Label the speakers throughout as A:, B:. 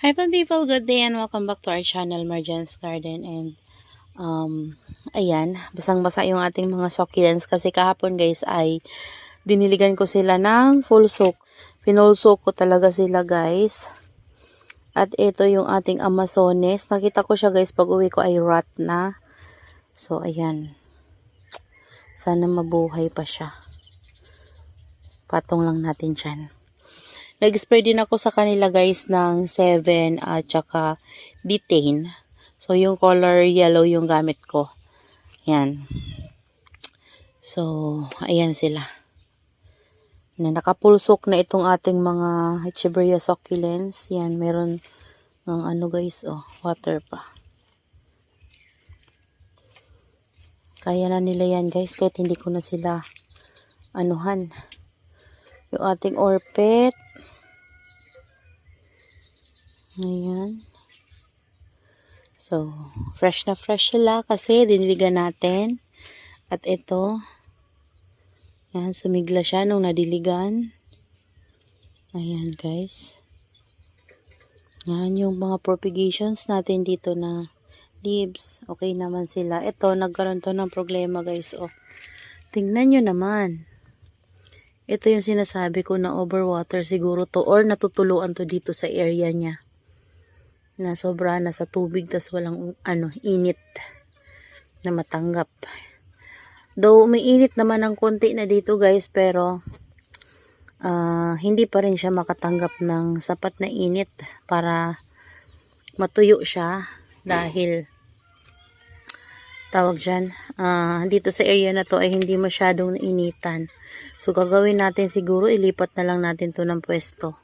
A: Hi fun people, good day and welcome back to our channel, Marjan's Garden and um, ayan, basang-basa yung ating mga succulents kasi kahapon guys ay diniligan ko sila ng full soak. Pinulsoak ko talaga sila guys. At ito yung ating Amazones. Nakita ko siya guys pag uwi ko ay rot na. So ayan. Sana mabuhay pa siya. Patong lang natin dyan. Nag-spray din ako sa kanila guys ng 7 at saka detain. So yung color yellow yung gamit ko. Yan. So, ayan sila. Na nakapulsok na itong ating mga Echeveria succulents. Yan, meron ng ano guys, oh, water pa. Kaya na nila yan guys, kahit hindi ko na sila anuhan. Yung ating orpet. Ayan. So, fresh na fresh sila kasi diniligan natin. At ito, yan, sumigla siya nung nadiligan. Ayan, guys. Yan, yung mga propagations natin dito na leaves. Okay naman sila. Ito, nagkaroon to ng problema, guys. Oh, tingnan nyo naman. Ito yung sinasabi ko na overwater siguro to or natutuluan to dito sa area niya na sobra na sa tubig tas walang ano init na matanggap. Though may init naman ng konti na dito guys pero ah, hindi pa rin siya makatanggap ng sapat na init para matuyo siya dahil tawag dyan ah, dito sa area na to ay hindi masyadong nainitan. So gagawin natin siguro ilipat na lang natin to ng pwesto.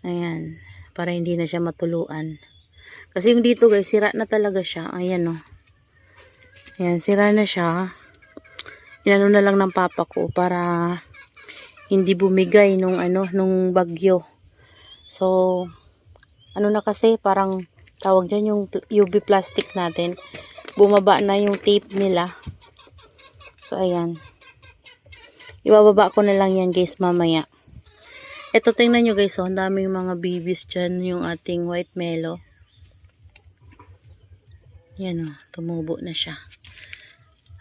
A: Ayan para hindi na siya matuluan. Kasi yung dito guys, sira na talaga siya. Ayan o. Oh. Ayan, sira na siya. Inano na lang ng papa ko para hindi bumigay nung ano, nung bagyo. So, ano na kasi, parang tawag dyan yung UV plastic natin. Bumaba na yung tape nila. So, ayan. Ibababa ko na lang yan guys mamaya. Ito, tingnan nyo guys, oh, ang daming mga babies dyan, yung ating white mellow. Yan oh, tumubo na siya.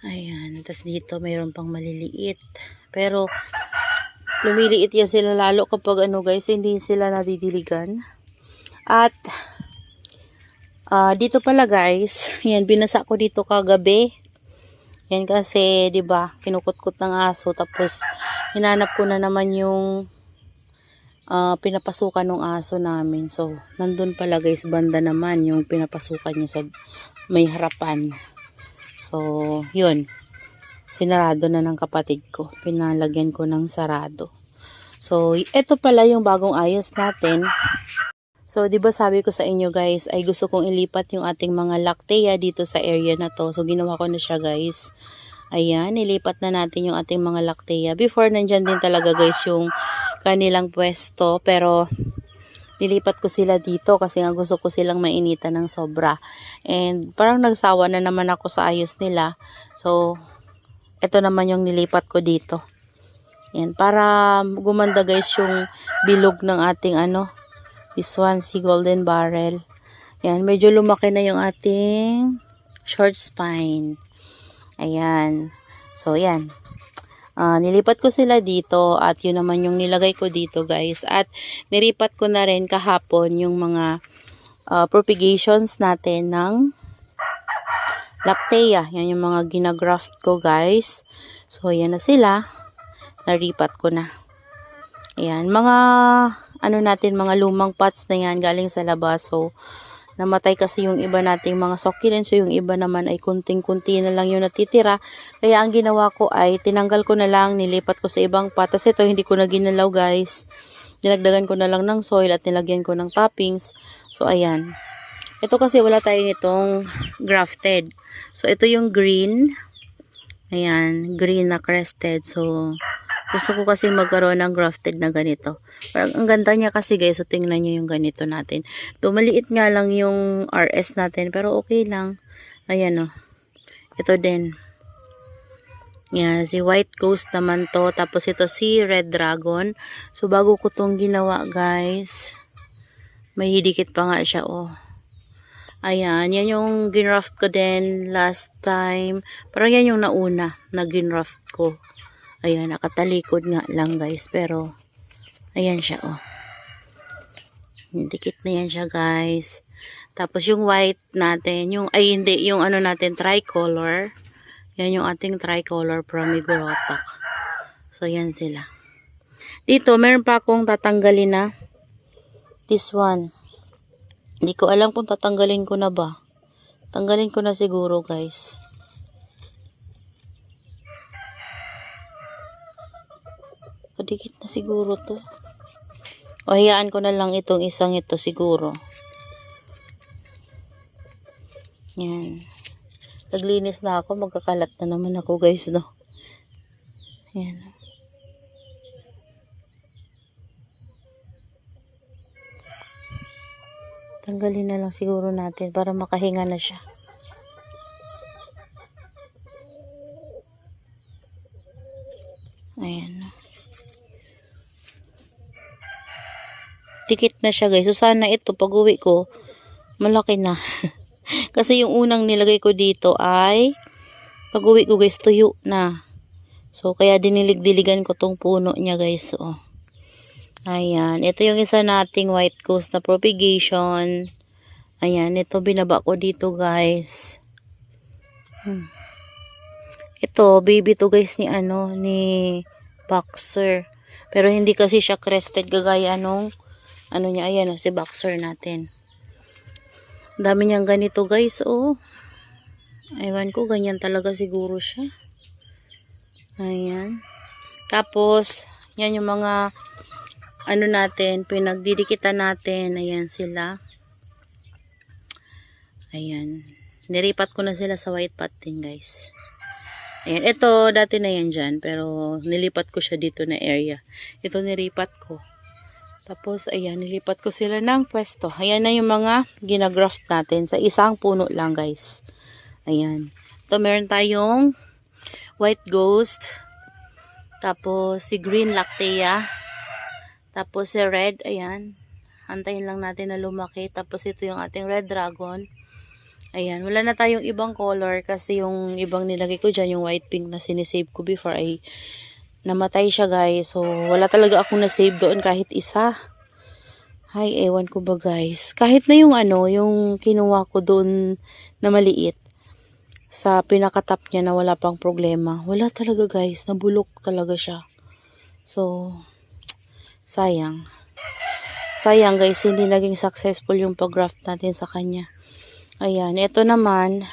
A: Ayan, tapos dito mayroon pang maliliit. Pero, lumiliit yan sila lalo kapag ano guys, hindi sila nadidiligan. At, uh, dito pala guys, yan, binasa ko dito kagabi. Yan kasi, ba, kinukutkot ng aso tapos hinanap ko na naman yung uh, pinapasukan ng aso namin. So, nandun pala guys, banda naman yung pinapasukan niya sa may harapan. So, yun. Sinarado na ng kapatid ko. Pinalagyan ko ng sarado. So, ito pala yung bagong ayos natin. So, 'di ba sabi ko sa inyo guys, ay gusto kong ilipat yung ating mga lactea dito sa area na to. So, ginawa ko na siya guys. Ayan, nilipat na natin yung ating mga lactea. Before, nandyan din talaga guys yung kanilang pwesto. Pero, nilipat ko sila dito kasi nga gusto ko silang mainitan ng sobra. And, parang nagsawa na naman ako sa ayos nila. So, ito naman yung nilipat ko dito. Yan, para gumanda guys yung bilog ng ating ano, this one si golden barrel. Yan, medyo lumaki na yung ating short spine. Ayan. So, yan. Uh, nilipat ko sila dito at yun naman yung nilagay ko dito guys. At niripat ko na rin kahapon yung mga uh, propagations natin ng lactea. Yan yung mga ginagraft ko guys. So, yan na sila. Naripat ko na. Ayan. Mga ano natin, mga lumang pots na yan galing sa labas. So, namatay kasi yung iba nating mga succulents. So, yung iba naman ay kunting-kunti na lang yung natitira. Kaya, ang ginawa ko ay tinanggal ko na lang, nilipat ko sa ibang pot. Tapos ito, hindi ko na ginalaw guys. Dinagdagan ko na lang ng soil at nilagyan ko ng toppings. So, ayan. Ito kasi wala tayo nitong grafted. So, ito yung green. Ayan, green na crested. So, gusto ko kasi magkaroon ng grafted na ganito. Parang ang ganda niya kasi guys. So, tingnan niyo yung ganito natin. To, maliit nga lang yung RS natin. Pero okay lang. Ayan. Oh. Ito din. Yan, si White Ghost naman to. Tapos ito si Red Dragon. So, bago ko tong ginawa guys. May hidikit pa nga siya, oh. Ayan, yan yung ginraft ko din last time. Parang yan yung nauna na ginraft ko. Ayan, nakatalikod nga lang guys. Pero, ayan siya, oh. Dikit na yan siya guys. Tapos yung white natin, yung, ay hindi, yung ano natin, tricolor. Yan yung ating tricolor from Igorotak. So, yan sila. Dito, meron pa akong tatanggalin na this one. Hindi ko alam kung tatanggalin ko na ba. Tanggalin ko na siguro, guys. Padikit na siguro to. O, hayaan ko na lang itong isang ito siguro. Yan. Naglinis na ako. Magkakalat na naman ako, guys, no? Yan. Tanggalin na lang siguro natin para makahinga na siya. Ayan. Tikit na siya guys. So sana ito pag uwi ko, malaki na. Kasi yung unang nilagay ko dito ay pag uwi ko guys, tuyo na. So kaya dinilig-diligan ko tong puno niya guys. Oh. Ayan. Ito yung isa nating white ghost na propagation. Ayan. Ito binaba ko dito guys. Hmm. Ito, baby to guys ni ano, ni boxer. Pero hindi kasi siya crested gagaya nung ano niya. Ayan oh, si boxer natin. Dami niyang ganito guys, oh. Ewan ko, ganyan talaga siguro siya. Ayan. Tapos, yan yung mga ano natin, pinagdidikitan natin. Ayan sila. Ayan. Niripat ko na sila sa white din, guys. Ayan. Ito, dati na yan dyan. Pero, nilipat ko siya dito na area. Ito, niripat ko. Tapos, ayan, nilipat ko sila ng pwesto. Ayan na yung mga ginagraft natin sa isang puno lang, guys. Ayan. Ito, meron tayong white ghost. Tapos, si green lactea. Tapos si red, ayan. Antayin lang natin na lumaki. Tapos ito yung ating red dragon. Ayan, wala na tayong ibang color kasi yung ibang nilagay ko dyan, yung white pink na sinisave ko before ay namatay siya guys. So, wala talaga akong nasave doon kahit isa. Ay, ewan ko ba guys. Kahit na yung ano, yung kinuha ko doon na maliit sa pinakatap niya na wala pang problema. Wala talaga guys, nabulok talaga siya. So, sayang. Sayang guys, hindi naging successful yung pag-graft natin sa kanya. Ayan, ito naman,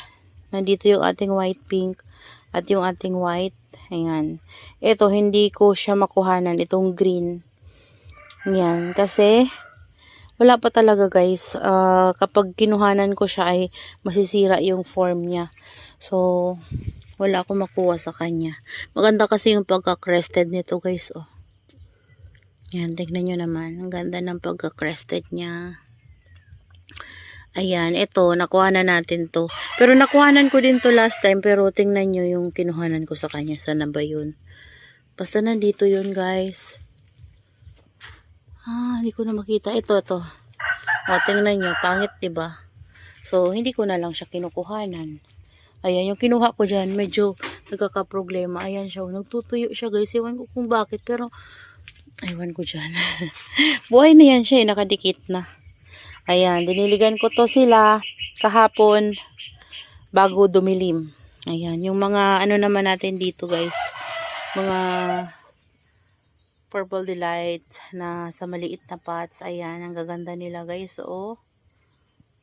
A: nandito yung ating white pink at yung ating white. Ayan. Ito, hindi ko siya makuhanan, itong green. Ayan, kasi wala pa talaga guys. Ah, kapag kinuhanan ko siya ay masisira yung form niya. So, wala akong makuha sa kanya. Maganda kasi yung pagka-crested nito guys, oh. Yan, tignan nyo naman. Ang ganda ng pagka-crested niya. Ayan, ito, nakuha na natin to. Pero nakuhanan ko din to last time, pero tingnan nyo yung kinuhanan ko sa kanya. Sana ba yun? Basta nandito yun, guys. Ah, hindi ko na makita. Ito, ito. O, tingnan nyo, pangit, ba? So, hindi ko na lang siya kinukuhanan. Ayan, yung kinuha ko dyan, medyo nagkaka-problema. Ayan siya, nagtutuyo siya, guys. Ewan ko kung bakit, pero Ewan ko dyan. Buhay na yan siya, eh, nakadikit na. Ayan, diniligan ko to sila kahapon bago dumilim. Ayan, yung mga ano naman natin dito guys. Mga purple delight na sa maliit na pots. Ayan, ang gaganda nila guys. Oh.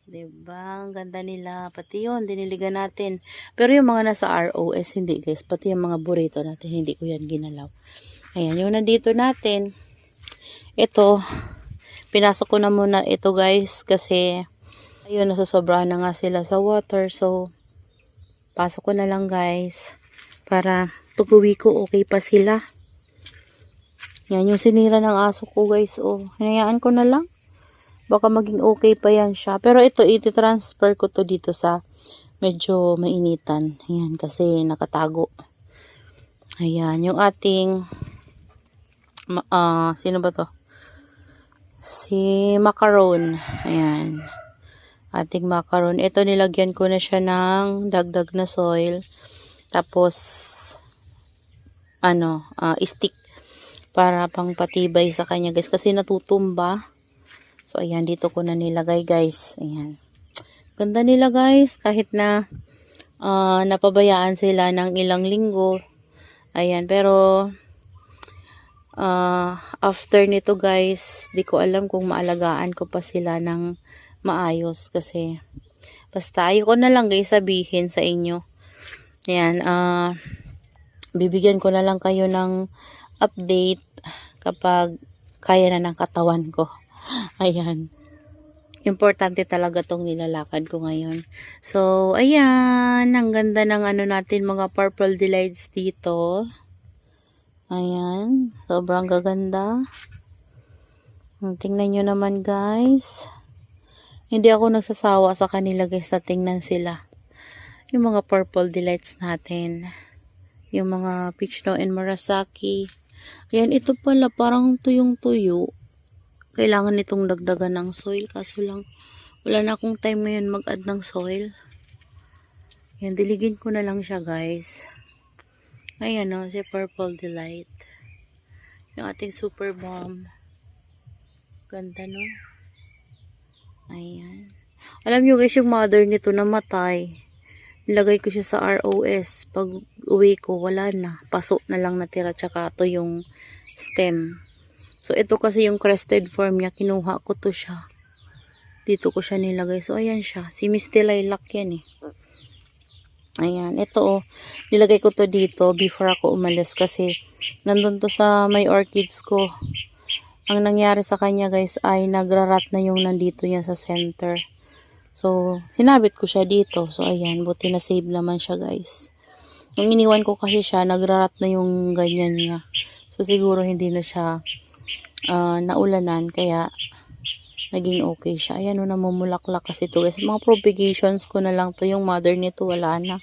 A: Diba? Ang ganda nila. Pati yun, diniligan natin. Pero yung mga nasa ROS, hindi guys. Pati yung mga burrito natin, hindi ko yan ginalaw. Ayan, yung nandito natin. Ito, pinasok ko na muna ito guys kasi ayun, nasasobrahan na nga sila sa water. So, pasok ko na lang guys para pag uwi ko okay pa sila. Yan, yung sinira ng aso ko guys. Oh, hinayaan ko na lang. Baka maging okay pa yan siya. Pero ito, iti-transfer ko to dito sa medyo mainitan. Ayan, kasi nakatago. Ayan, yung ating ah, sino ba to? Si macaron. Ayan. Ating macaron. Ito nilagyan ko na siya ng dagdag na soil. Tapos, ano, ah, stick para pang patibay sa kanya guys. Kasi natutumba. So, ayan. Dito ko na nilagay guys. Ayan. Ganda nila guys. Kahit na ah, napabayaan sila ng ilang linggo. Ayan. Pero, ah, after nito guys, di ko alam kung maalagaan ko pa sila ng maayos kasi basta ayoko na lang guys sabihin sa inyo. Ayan, ah bibigyan ko na lang kayo ng update kapag kaya na ng katawan ko. Ayan. Importante talaga tong nilalakad ko ngayon. So, ayan. Ang ganda ng ano natin, mga purple delights dito. Ayan. Sobrang gaganda. Tingnan nyo naman guys. Hindi ako nagsasawa sa kanila guys na tingnan sila. Yung mga purple delights natin. Yung mga peach no and Murasaki. Ayan, ito pala parang tuyong-tuyo. Kailangan itong dagdagan ng soil. Kaso lang, wala na akong time ngayon mag-add ng soil. Ayan, diligin ko na lang siya guys. Ayan o, si Purple Delight. Yung ating super bomb. Ganda no? Ayan. Alam nyo guys, yung mother nito namatay. Nilagay ko siya sa ROS. Pag uwi ko, wala na. Paso na lang natira. Tsaka to yung stem. So, ito kasi yung crested form niya. Kinuha ko to siya. Dito ko siya nilagay. So, ayan siya. Si Misty Lilac yan eh. Ayan. Ito oh. Nilagay ko to dito before ako umalis. Kasi, nandun to sa may orchids ko. Ang nangyari sa kanya guys ay nagrarat na yung nandito niya sa center. So, hinabit ko siya dito. So, ayan. Buti na save naman siya guys. Nung iniwan ko kasi siya, nagrarat na yung ganyan niya. So, siguro hindi na siya ah, naulanan. Kaya, naging okay siya. Ayan o, namumulaklak kasi to guys. Mga propagations ko na lang to. Yung mother nito, wala na.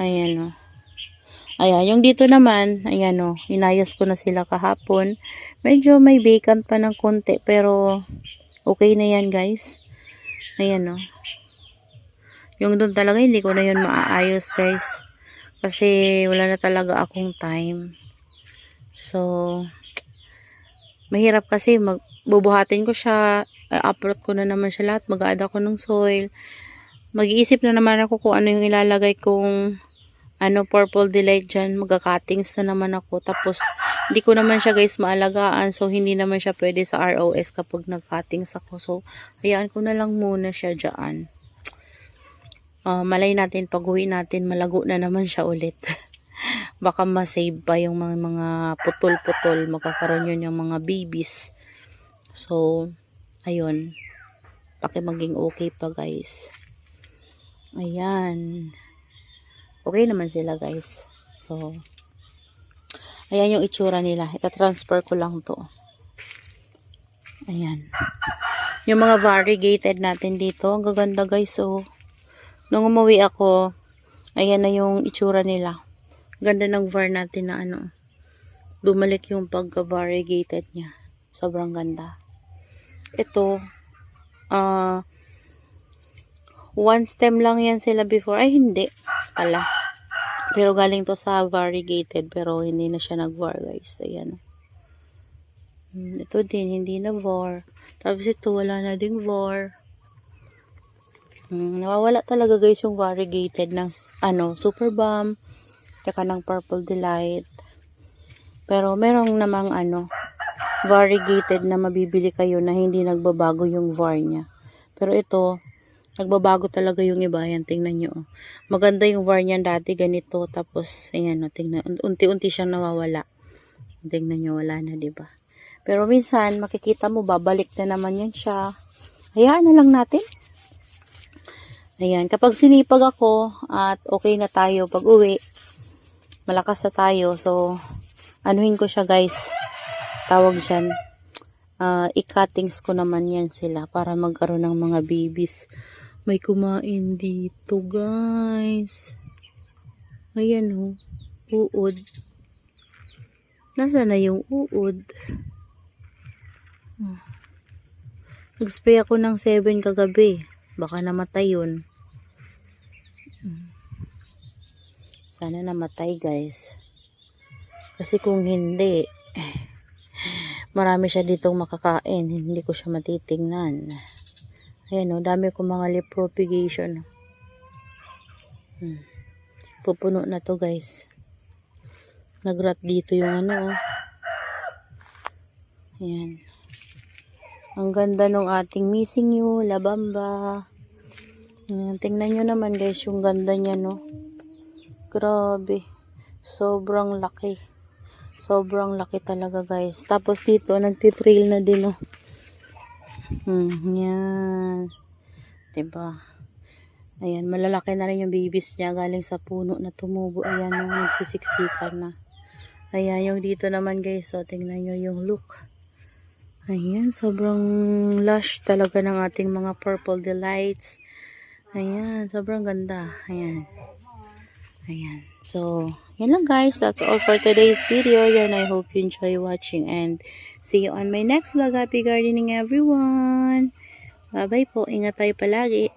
A: Ayan o. Ayan, yung dito naman, ayan o, inayos ko na sila kahapon. Medyo may vacant pa ng konti, pero okay na yan guys. Ayan o. Yung doon talaga, hindi ko na yun maaayos guys. Kasi wala na talaga akong time. So, mahirap kasi magbubuhatin ko siya, upload ko na naman siya lahat, mag-add ako ng soil. Mag-iisip na naman ako kung ano yung ilalagay kong ano, purple delight dyan. Magka-cuttings na naman ako. Tapos, hindi ko naman siya guys maalagaan. So, hindi naman siya pwede sa ROS kapag nag-cuttings ako. So, hayaan ko na lang muna siya dyan. Ah, malay natin, pag uwi natin, malago na naman siya ulit. Baka masave pa yung mga, mga putol-putol. Magkakaroon yun yung mga babies. So, ayun. Paki maging okay pa guys. Ayan okay naman sila guys. So, ayan yung itsura nila. Ita-transfer ko lang to. Ayan. Yung mga variegated natin dito. Ang gaganda guys. So, nung umuwi ako, ayan na yung itsura nila. Ganda ng var natin na ano. Bumalik yung pagka-variegated niya. Sobrang ganda. Ito, uh, one stem lang yan sila before. Ay, hindi pala. Pero galing to sa variegated pero hindi na siya nag-var guys. Ayan. Hmm, ito din, hindi na var. Tapos ito, wala na ding var. Hmm, nawawala talaga guys yung variegated ng ano, super bomb. Tsaka ng purple delight. Pero merong namang ano, variegated na mabibili kayo na hindi nagbabago yung var niya. Pero ito, nagbabago talaga yung iba. Ayan, tingnan nyo. Oh. Maganda yung var niyan dati, ganito. Tapos, ayan, oh, tingnan. Unti-unti siyang nawawala. Tingnan nyo, wala na, ba diba? Pero minsan, makikita mo, babalik na naman yan siya. Hayaan na lang natin. Ayan, kapag sinipag ako, at okay na tayo pag uwi, malakas na tayo. So, anuhin ko siya guys. Tawag siyan. Uh, i-cuttings ko naman yan sila para magkaroon ng mga babies. May kumain dito, guys. Ayan, oh. Uod. Nasaan na yung uod? Oh. Nag-spray ako ng 7 kagabi. Baka namatay yun. Sana namatay guys. Kasi kung hindi, marami siya ditong makakain. Hindi ko siya matitingnan. Ayan o, dami ko mga leaf propagation. Hmm. Pupuno na to guys. Nagrat dito yung ano oh. Ayan. Ang ganda ng ating missing you, labamba. Ayan, tingnan nyo naman guys yung ganda niya no. Grabe. Sobrang laki. Sobrang laki talaga guys. Tapos dito, nagtitrail na din oh. Hmm, yan. Diba? Ayan, malalaki na rin yung babies niya galing sa puno na tumubo. Ayan, oh, nagsisiksikan na. Ayan, yung dito naman guys, so tingnan nyo yung look. Ayan, sobrang lush talaga ng ating mga purple delights. Ayan, sobrang ganda. Ayan. Ayan. So, yan lang guys. That's all for today's video. Yan, I hope you enjoy watching and see you on my next vlog. Happy gardening everyone! Bye-bye po. Ingat tayo palagi.